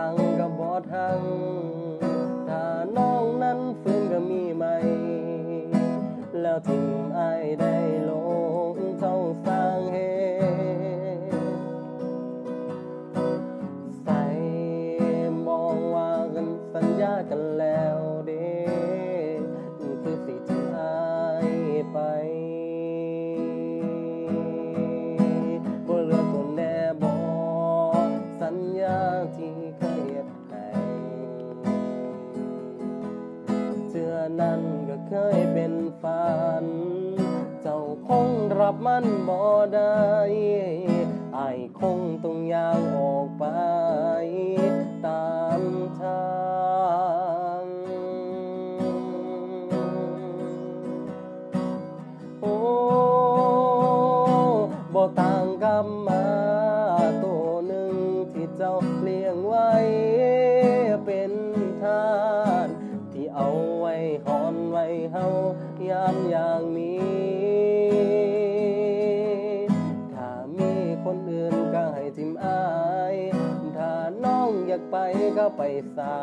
ทางก็บอทัง ถ้าน้องนั้นฟื้นก็มีไหมแล้วถึงไอได้ลงเจ้าสร้างเหตุใส่มองว่ากันสัญญากันแล้ว นั้นก็เคยเป็นฝัน เจ้าคงรับมันบ่ได้ไอคงต้องย่างออกไป ตามทางโอ้บ่ต่างกับมาตัวหนึ่งที่เจ้าเลี้ยงไว้ อย่างนี้ ถ้ามีคนอื่นก็ให้ทิมอาย ถ้าน้องอยากไปก็ไปสา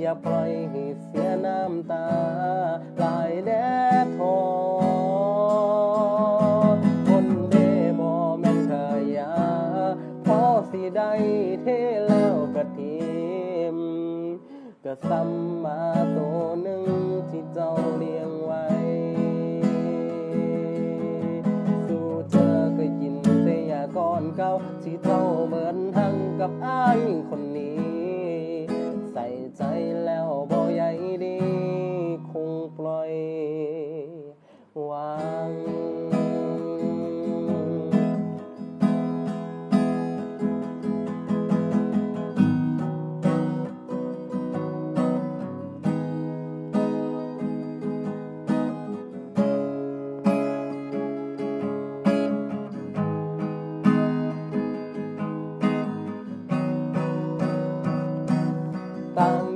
อย่าปล่อยให้เสียน้ำตาหลายแดดทอคนเดบ่แม่นขยาพอสิได้เทแล้วก็ทิมก็ซ้ำมาตัวหนึ่ง อนเก่าที่เท่าเหมือนทั้งกับอ้ายคนนี้ ใส่ใจแล้ว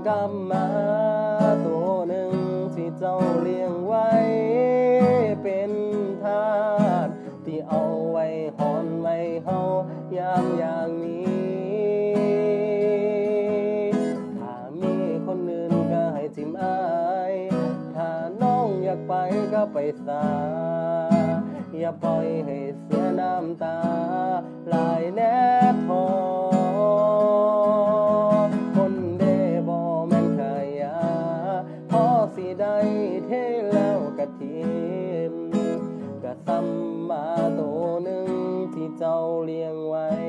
กับมาตัวหนึ่งที่เจ้าเลี้ยงไว้ เป็นทาสที่เอาไว้หอนไว้เฮายามอย่างนี้ ถ้ามีคนอื่นก็ให้ทิมอาย ถ้าน้องอยากไปก็ไปซาอย่าปล่อยให้เสียน้ำตาหลายแนบทอ สัมมาตัวหนึ่งที่เจ้าเลี้ยงไว้